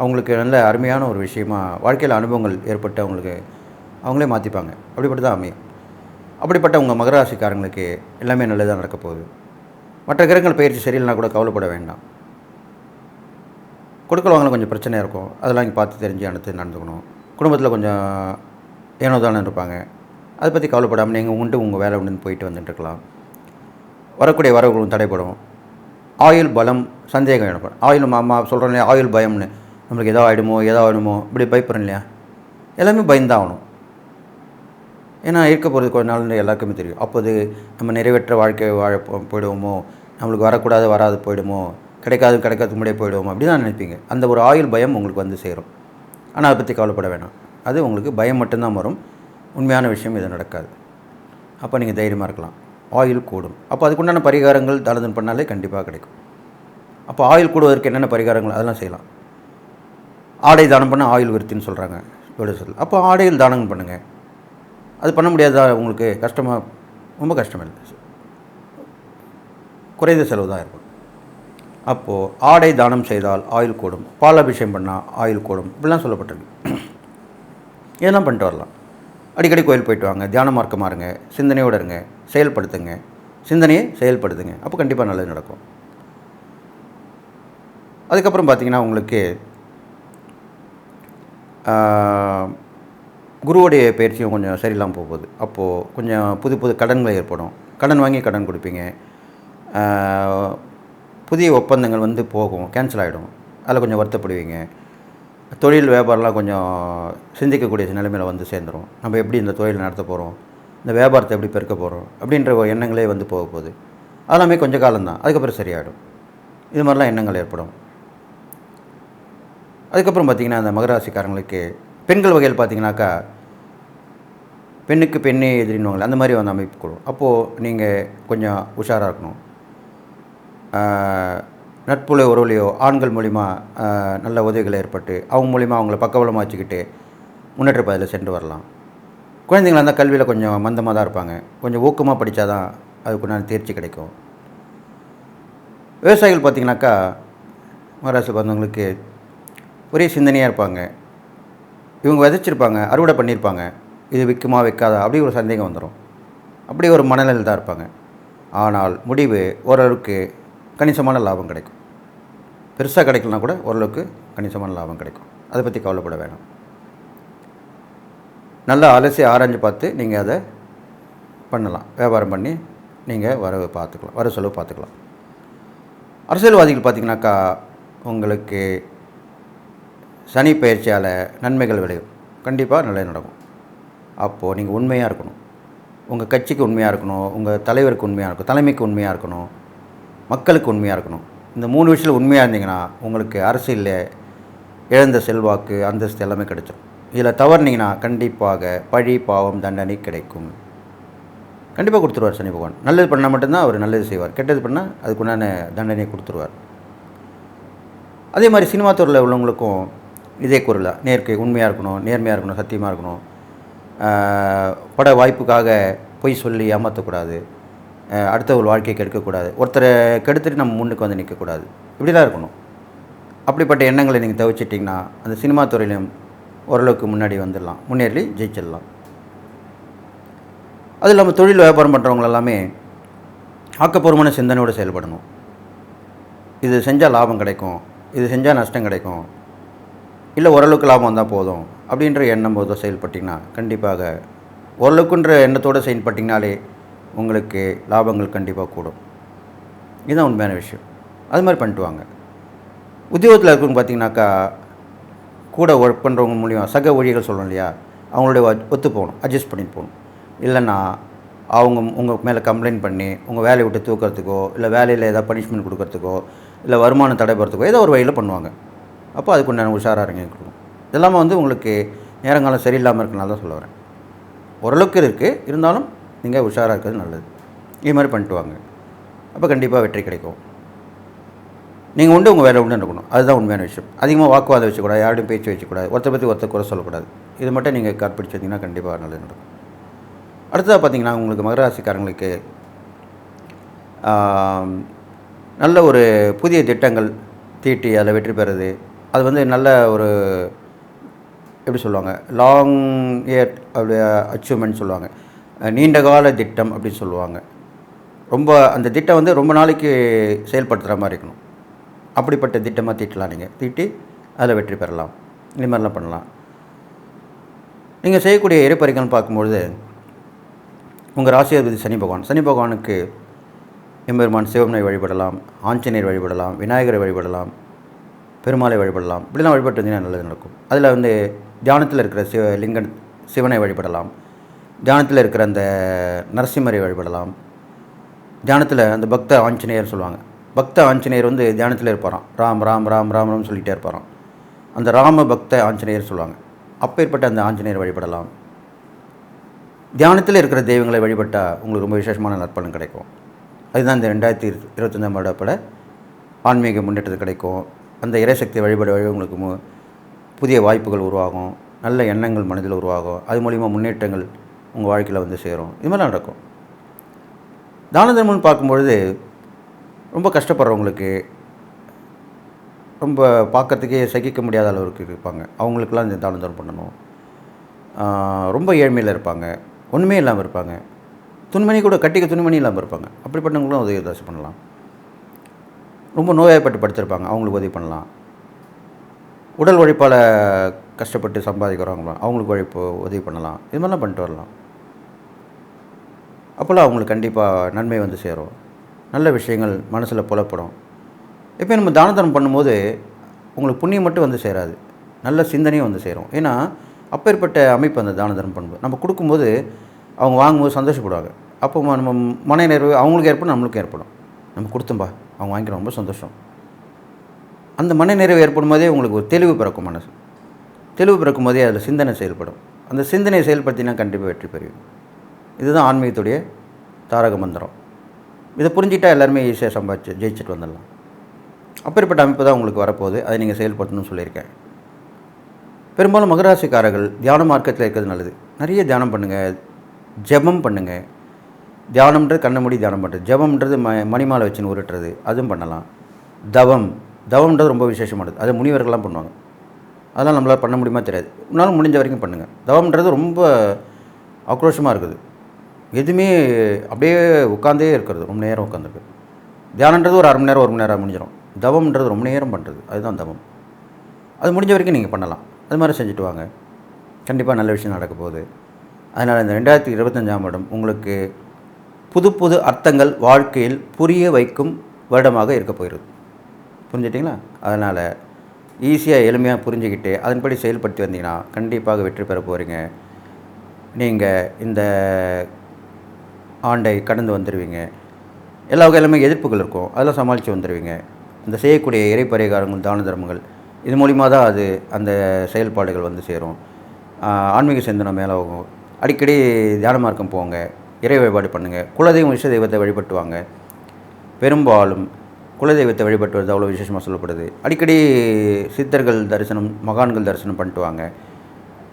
S1: அவங்களுக்கு நல்ல அருமையான ஒரு விஷயமா வாழ்க்கையில் அனுபவங்கள் ஏற்பட்டு அவங்களுக்கு அவங்களே மாற்றிப்பாங்க அப்படிப்பட்டு தான் அமையும். அப்படிப்பட்ட உங்கள் மகராசிக்காரங்களுக்கு எல்லாமே நல்லதாக நடக்க போகுது. மற்ற கிரகங்கள் பயிற்சி சரியில்லைனா கூட கவலைப்பட வேண்டாம். கொடுக்கல் வாங்கல கொஞ்சம் பிரச்சனை இருக்கும். அதெல்லாம் இங்கே பார்த்து தெரிஞ்சு அடுத்து நடந்துக்கணும். குடும்பத்தில் கொஞ்சம் ஏனோ தானே இருப்பாங்க. அதை பற்றி கவலைப்படாமல் நீங்கள் உண்டு உங்கள் வேலை உண்டுன்னு போயிட்டு வந்துட்டுருக்கலாம் வரக்கூடிய வரவுகளும் தடைப்படும் ஆயுள் பலம் சந்தேகம் எனப்படும் ஆயுள் மாமா சொல்கிறோம் இல்லையா? ஆயுள் பயம்னு. நம்மளுக்கு எதோ ஆகிடுமோ ஏதோ ஆகிடுமோ இப்படி பயப்படுறோம் இல்லையா? எல்லாமே பயந்தாகணும். ஏன்னா இருக்க போகிறது கொஞ்ச நாள் எல்லாருக்குமே தெரியும். அப்போது நம்ம நிறைவேற்ற வாழ்க்கை வாழ போயிடுவோமோ? நம்மளுக்கு வரக்கூடாது வராது போயிடுமோ? கிடைக்காது கிடைக்காதுக்கு முன்னாடியே போயிடுவோம்? அப்படி தான் நினைப்பீங்க. அந்த ஒரு ஆயுள் பயம் உங்களுக்கு வந்து சேரும். ஆனால் அதை பற்றி கவலைப்பட வேணாம். அது உங்களுக்கு பயம் மட்டும்தான் வரும். உண்மையான விஷயம் இது நடக்காது. அப்போ நீங்கள் தைரியமாக இருக்கலாம். ஆயில் கூடும். அப்போ அதுக்குண்டான பரிகாரங்கள் தானதன் பண்ணாலே கண்டிப்பாக கிடைக்கும். அப்போ ஆயில் கூடுவதற்கு என்னென்ன பரிகாரங்கள் அதெல்லாம் செய்யலாம். ஆடை தானம் பண்ண ஆயுள் விருத்தின்னு சொல்கிறாங்க அப்போ ஆடையில் தானம் பண்ணுங்கள் அது பண்ண முடியாதா உங்களுக்கு கஷ்டமாக ரொம்ப கஷ்டம் இல்லை குறைந்த செலவு தான் இருக்கும். அப்போது ஆடை தானம் செய்தால் ஆயுள் கூடும். பால் அபிஷேகம் பண்ணால் ஆயுள் கூடும். இப்படிலாம் சொல்லப்பட்டிருக்கு. இதெல்லாம் பண்ணிட்டு வரலாம். அடிக்கடி கோயில் போயிட்டு வாங்க. தியான மார்க்கமாக இருங்க சிந்தனையோடு இருங்க. செயல்படுத்துங்க. சிந்தனையை செயல்படுத்துங்க. அப்போ கண்டிப்பாக நல்லது நடக்கும். அதுக்கப்புறம் பார்த்தீங்கன்னா உங்களுக்கு குருவுடைய பயிற்சியும் கொஞ்சம் சரியில்லாமல் போகுது. அப்போது கொஞ்சம் புது புது கடன்கள் ஏற்படும். கடன் வாங்கி கடன் கொடுப்பீங்க. புதிய ஒப்பந்தங்கள் வந்து போகும். கேன்சல் ஆகிடும் அதில் கொஞ்சம் வருத்தப்படுவீங்க. தொழில் வியாபாரம்லாம் கொஞ்சம் சிந்திக்கக்கூடிய நிலைமையில் வந்து சேர்ந்துரும். நம்ம எப்படி இந்த தொழில் நடத்த போகிறோம் இந்த வியாபாரத்தை எப்படி பெருக்க போகிறோம் அப்படின்ற ஒரு எண்ணங்களே வந்து போக போகுது. அதெல்லாமே கொஞ்சம் காலம்தான். அதுக்கப்புறம் சரியாயிடும். இது மாதிரிலாம் எண்ணங்கள் ஏற்படும். அதுக்கப்புறம் பார்த்திங்கன்னா அந்த மகராசிக்காரங்களுக்கு பெண்கள் வகையில் பார்த்திங்கனாக்கா பெண்ணுக்கு பெண்ணே எதிரின்னுவாங்களே அந்த மாதிரி வந்து அமைப்பு கொடுக்கும் அப்போது நீங்கள் கொஞ்சம் உஷாராக இருக்கணும். ஆஹ், நட்புலையோ உறவுலையோ ஆண்கள் மூலிமா நல்ல உதவிகள் ஏற்பட்டு அவங்க மூலிமா அவங்கள பக்கபலமாக வச்சுக்கிட்டு முன்னேற்ற பாதையில் சென்று வரலாம். குழந்தைங்களா இருந்தால் கல்வியில் கொஞ்சம் மந்தமாக தான் இருப்பாங்க. கொஞ்சம் ஊக்கமாக படித்தா தான் அதுக்குண்டான தேர்ச்சி கிடைக்கும். விவசாயிகள் பார்த்திங்கனாக்கா மகாராஷ்டிரா பிறந்தவங்களுக்கு ஒரே சிந்தனையாக இருப்பாங்க. இவங்க விதைச்சிருப்பாங்க அறுவடை பண்ணியிருப்பாங்க இது விற்குமா விற்காதா? அப்படி ஒரு சந்தேகம் வந்துடும் அப்படி ஒரு மனநிலையில் தான் இருப்பாங்க. ஆனால் முடிவு ஓரளவுக்கு கணிசமான லாபம் கிடைக்கும். பெருசாக கிடைக்கலனா கூட ஓரளவுக்கு கணிசமான லாபம் கிடைக்கும். அதை பற்றி கவலைப்பட வேணாம். நல்லா அலசி ஆராய்ஞ்சு பார்த்து நீங்கள் அதை பண்ணலாம். வியாபாரம் பண்ணி நீங்கள் வரவு பார்த்துக்கலாம். வர செலவு பார்த்துக்கலாம். அரசியல்வாதிகள் பார்த்தீங்கன்னாக்கா உங்களுக்கு சனி பயிற்சியால் நன்மைகள் விளையும். கண்டிப்பாக நல்லது நடக்கும். அப்போது நீங்கள் உண்மையாக இருக்கணும். உங்கள் கட்சிக்கு உண்மையாக இருக்கணும். உங்கள் தலைவருக்கு உண்மையாக இருக்கணும். தலைமைக்கு உண்மையாக இருக்கணும். மக்களுக்கு உண்மையாக இருக்கணும். இந்த மூணு விஷயத்தில் உண்மையாக இருந்தீங்கன்னா உங்களுக்கு அரசியலில் இழந்த செல்வாக்கு அந்தஸ்து எல்லாமே கிடைச்சிடும் இதில் தவறுனீங்கன்னா கண்டிப்பாக பழி பாவம் தண்டனை கிடைக்கும். கண்டிப்பாக கொடுத்துருவார் சனி பகவான். நல்லது பண்ணால் மட்டும்தான் அவர் நல்லது செய்வார். கெட்டது பண்ணால் அதுக்குண்டான தண்டனையை கொடுத்துருவார். அதே மாதிரி சினிமா துறையில் உள்ளவங்களுக்கும் இதே குரலாக நேர்க்கை உண்மையாக இருக்கணும் நேர்மையாக இருக்கணும் சத்தியமாக இருக்கணும். பட வாய்ப்புக்காக பொய் சொல்லி ஏமாற்றக்கூடாது ஆஹ் அடுத்த ஒரு வாழ்க்கையை கெடுக்கக்கூடாது. ஒருத்தரை கெடுத்துட்டு நம்ம முன்னுக்கு வந்து நிற்கக்கூடாது. இப்படி தான் இருக்கணும். அப்படிப்பட்ட எண்ணங்களை நீங்கள் தவிச்சிட்டிங்கன்னா அந்த சினிமா துறையிலும் ஓரளவுக்கு முன்னாடி வந்துடலாம். முன்னேறி ஜெயிச்சிடலாம். அது இல்லாமல் தொழில் வியாபாரம் பண்ணுறவங்க எல்லாமே ஆக்கப்பூர்வமான சிந்தனையோடு செயல்படணும். இது செஞ்சால் லாபம் கிடைக்கும். இது செஞ்சால் நஷ்டம் கிடைக்கும். இல்லை ஓரளவுக்கு லாபம் வந்தால் போதும். அப்படின்ற எண்ணம் போதும் செயல்பட்டிங்கன்னா கண்டிப்பாக ஓரளவுக்குன்ற எண்ணத்தோடு செயல்பட்டிங்கனாலே உங்களுக்கு லாபங்கள் கண்டிப்பாக கூடும். இதுதான் உண்மையான விஷயம். அது மாதிரி பண்ணிட்டு வாங்க. உத்தியோகத்தில் இருக்கவங்க பார்த்தீங்கன்னாக்கா கூட ஒர்க் பண்ணுறவங்க மூலியம் சக ஊழியர்கள் சொல்லணும் இல்லையா அவங்களுடைய ஒ- ஒத்து போகணும் அட்ஜஸ்ட் பண்ணிட்டு போகணும். இல்லைன்னா அவங்க உங்கள் மேலே கம்ப்ளைண்ட் பண்ணி உங்கள் வேலையை விட்டு தூக்கிறதுக்கோ இல்லை வேலையில் ஏதாவது பனிஷ்மெண்ட் கொடுக்கறதுக்கோ இல்லை வருமானம் தடைபடுறதுக்கோ ஏதோ ஒரு வழியில் பண்ணுவாங்க. அப்போ அதுக்கு உண்டான உஷாராக இருங்க இருக்கணும் இதெல்லாமல் வந்து உங்களுக்கு நேரங்காலம் சரியில்லாமல் இருக்கனால தான் சொல்ல வரேன். ஓரளவுக்கு இருக்குது இருந்தாலும் நீங்கள் உஷாராக இருக்கிறது நல்லது. இது மாதிரி பண்ணிட்டு வாங்க. அப்போ கண்டிப்பாக வெற்றி கிடைக்கும். நீங்கள் உண்டு உங்கள் வேலை உண்டு இருக்கணும். அதுதான் உண்மையான விஷயம். அதிகமாக வாக்குவாதம் வச்சுக்கூடாது யாரையும் பேச்சு வச்சுக்கூடாது ஒருத்தர் பற்றி ஒருத்தர் குறை சொல்லக்கூடாது. இது மட்டும் நீங்கள் கற்பிடிச்சு வந்தீங்கன்னா கண்டிப்பாக நல்லது நடக்கும். அடுத்ததாக பார்த்தீங்கன்னா உங்களுக்கு மகராசிக்காரங்களுக்கு நல்ல ஒரு புதிய திட்டங்கள் தீட்டி அதில் வெற்றி பெறுறது. அது வந்து நல்ல ஒரு எப்படி சொல்லுவாங்க? லாங் இயர் அப்படி அச்சீவ்மெண்ட் சொல்லுவாங்க. நீண்ட கால திட்டம் அப்படின்னு சொல்லுவாங்க. ரொம்ப அந்த திட்டம் வந்து ரொம்ப நாளைக்கு செயல்படுத்துகிற மாதிரி இருக்கணும். அப்படிப்பட்ட திட்டமாக தீட்டலாம் நீங்கள் தீட்டி அதில் வெற்றி பெறலாம். இந்த மாதிரிலாம் பண்ணலாம். நீங்கள் செய்யக்கூடிய இறைப்பறிகள் பார்க்கும்பொழுது உங்கள் ராசியாதிபதி சனி பகவான். சனி பகவானுக்கு எம்பெருமான் சிவனை வழிபடலாம் ஆஞ்சநேயர் வழிபடலாம் விநாயகரை வழிபடலாம் பெருமாளை வழிபடலாம். இப்படிலாம் வழிபட்டு வந்தீங்கன்னா நல்லது நடக்கும். அதில் வந்து தியானத்தில் இருக்கிற சிவ லிங்கன் சிவனை வழிபடலாம். தியானத்தில் இருக்கிற அந்த நரசிம்மரை வழிபடலாம். தியானத்தில் அந்த பக்த ஆஞ்சநேயர் சொல்லுவாங்க. பக்த ஆஞ்சநேயர் வந்து தியானத்தில் இருப்பாராம். ராம் ராம் ராம் ராம் ராம் சொல்லிகிட்டே இருப்பாராம். அந்த ராம பக்த ஆஞ்சநேயர் சொல்லுவாங்க. அப்பேற்பட்ட அந்த ஆஞ்சநேயர் வழிபடலாம். தியானத்தில் இருக்கிற தெய்வங்களை வழிபட்டால் உங்களுக்கு ரொம்ப விசேஷமான நற்பலன் கிடைக்கும். அதுதான் இந்த ரெண்டாயிரத்தி இருபத்தஞ்சாம் வருடப்பட ஆன்மீக முன்னேற்றத்தில் கிடைக்கும். அந்த இறைசக்தி வழிபட வழி உங்களுக்கு மு புதிய வாய்ப்புகள் உருவாகும் நல்ல எண்ணங்கள் மனதில் உருவாகும். அது மூலிமா முன்னேற்றங்கள் உங்கள் வாழ்க்கையில் வந்து சேரும். இது மாதிரிலாம் நடக்கும். தான தர்மம்னு பார்க்கும்பொழுது ரொம்ப கஷ்டப்படுறவங்களுக்கு ரொம்ப பார்க்கறதுக்கே சகிக்க முடியாத அளவுக்கு இருப்பாங்க. அவங்களுக்கெல்லாம் இந்த தான தர்மம் பண்ணணும். ரொம்ப ஏழ்மையில் இருப்பாங்க. ஒன்றுமே இல்லாமல் இருப்பாங்க. துணிமணி கூட கட்டிக்க துணிமணி இல்லாமல் இருப்பாங்க. அப்படிப்பட்டவங்களும் உதவி தாசி பண்ணலாம். ரொம்ப நோயாய்ப்பட்டு படுத்திருப்பாங்க அவங்களுக்கு உதவி பண்ணலாம். உடல் உழைப்பால் கஷ்டப்பட்டு சம்பாதிக்கிறவங்களாம் அவங்களுக்கு உழைப்பு உதவி பண்ணலாம். இது மாதிரிலாம் பண்ணிட்டு வரலாம். அப்போல்லாம் அவங்களுக்கு கண்டிப்பாக நன்மை வந்து சேரும். நல்ல விஷயங்கள் மனசில் புலப்படும். இப்போ நம்ம தான தர்மம் பண்ணும்போது உங்களுக்கு புண்ணியம் மட்டும் வந்து சேராது. நல்ல சிந்தனையும் வந்து சேரும். ஏன்னா அப்பேற்பட்ட அமைப்பு அந்த தான தர்மம் பண்ணும்போது நம்ம கொடுக்கும்போது அவங்க வாங்கும்போது சந்தோஷப்படுவாங்க. அப்போ நம்ம மன நிறைவு அவங்களுக்கு ஏற்படும் நம்மளுக்கும் ஏற்படும். நம்ம கொடுத்தோம்பா அவங்க வாங்கிக்கிறோம் ரொம்ப சந்தோஷம். அந்த மனநிறைவு ஏற்படும் போதே உங்களுக்கு ஒரு தெளிவு பிறக்கும் மனசு. தெளிவு பிறக்கும் போதே அதில் சிந்தனை செயல்படும். அந்த சிந்தனையை செயல்படுத்தினா கண்டிப்பாக வெற்றி பெறுவீங்க. இதுதான் ஆன்மீகத்துடைய தாரக மந்திரம். இதை புரிஞ்சிட்டா எல்லாருமே ஈஸியாக சம்பாதிச்சு ஜெயிச்சுட்டு வந்துடலாம். அப்படிப்பட்ட அமைப்பு தான் உங்களுக்கு வரப்போகுது. அதை நீங்கள் செயல்படுத்தணும்னு சொல்லியிருக்கேன். பெரும்பாலும் மகராசிக்காரர்கள் தியான மார்க்கத்தில் இருக்கிறது நல்லது. நிறைய தியானம் பண்ணுங்கள் ஜெபம் பண்ணுங்கள் தியானம்ன்றது கண்ணை மூடி தியானம் பண்ணுறது ஜெபம்ன்றது ம மணிமாலை வச்சுன்னு உருட்டுறது அதுவும் பண்ணலாம். தவம். தவம்ன்றது ரொம்ப விசேஷமானது. அதை முனிவர்கள்லாம் பண்ணுவாங்க. அதெல்லாம் நம்மளால் பண்ண முடியுமா தெரியாது. உன்னாலும் முடிஞ்ச வரைக்கும் பண்ணுங்கள் தவம்ன்றது ரொம்ப ஆக்ரோஷமாக இருக்குது. எதுவுமே அப்படியே உட்காந்தே இருக்கிறது. ரொம்ப நேரம் உட்காந்துருக்கு தியானன்றது ஒரு அரை மணி நேரம் ஒரு மணி நேரம் முடிஞ்சிடும் தவம்ன்றது ரொம்ப நேரம் பண்ணுறது அதுதான் தவம். அது முடிஞ்ச வரைக்கும் நீங்கள் பண்ணலாம். அது மாதிரி செஞ்சுட்டு வாங்க. கண்டிப்பாக நல்ல விஷயம் நடக்க போகுது. அதனால் இந்த ரெண்டாயிரத்தி இருபத்தஞ்சாம் வருடம் உங்களுக்கு புது புது அர்த்தங்கள் வாழ்க்கையில் புரிய வைக்கும் வருடமாக இருக்க போகிறது. புரிஞ்சிட்டிங்களா? அதனால் ஈஸியாக எளிமையாக புரிஞ்சுக்கிட்டு அதன்படி செயல்படுத்தி வந்தீங்கன்னா கண்டிப்பாக வெற்றி பெற போகிறீங்க நீங்கள் இந்த ஆண்டை கடந்து வந்துடுவீங்க எல்லா வகையிலுமே எதிர்ப்புகள் இருக்கும். அதெல்லாம் சமாளித்து வந்துடுவீங்க இந்த செய்யக்கூடிய இறைப்பரிகாரங்கள் தான தர்மங்கள் இது மூலிமா தான் அது அந்த செயல்பாடுகள் வந்து சேரும். ஆன்மீக சிந்தனை மேலே ஆகும் அடிக்கடி தியான மார்க்கம் போங்க. இறை வழிபாடு பண்ணுங்கள் குலதெய்வம் விஷ தெய்வத்தை வழிபட்டு வாங்க பெரும்பாலும் குலதெய்வத்தை வழிபட்டு வருது அவ்வளோ விசேஷமாக சொல்லப்படுது. அடிக்கடி சித்தர்கள் தரிசனம் மகான்கள் தரிசனம் பண்ணிட்டு வாங்க.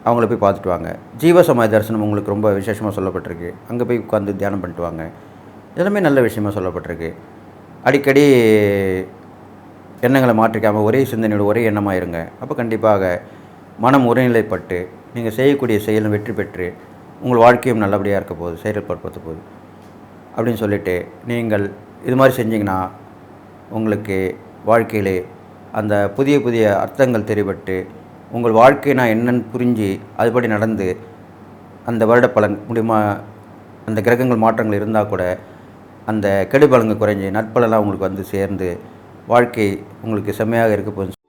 S1: அவங்கள போய் பார்த்துட்டு வாங்க. ஜீவசமாய தரிசனம் உங்களுக்கு ரொம்ப விசேஷமாக சொல்லப்பட்டிருக்கு. அங்கே போய் உட்காந்து தியானம் பண்ணிட்டு வாங்க. எல்லாமே நல்ல விஷயமாக சொல்லப்பட்டிருக்கு. அடிக்கடி எண்ணங்களை மாற்றிக்காமல் ஒரே சிந்தனையோட ஒரே எண்ணமாக இருங்க அப்போ கண்டிப்பாக மனம் ஒருநிலைப்பட்டு நீங்கள் செய்யக்கூடிய செயலும் வெற்றி பெற்று உங்கள் வாழ்க்கையும் நல்லபடியாக இருக்க போகுது செயல்படுத்த போகுது. அப்படின்னு சொல்லிவிட்டு நீங்கள் இது மாதிரி செஞ்சிங்கன்னா உங்களுக்கு வாழ்க்கையிலே அந்த புதிய புதிய அர்த்தங்கள் தெரிபட்டு உங்கள் வாழ்க்கை நான் என்னன்னு புரிஞ்சு அதுபடி நடந்து அந்த வருட பலன் மூலிமா அந்த கிரகங்கள் மாற்றங்கள் இருந்தால் கூட அந்த கெடுபலங்கள் குறைஞ்சி நட்பலெல்லாம் உங்களுக்கு வந்து சேர்ந்து வாழ்க்கை உங்களுக்கு செம்மையாக இருக்க போகுது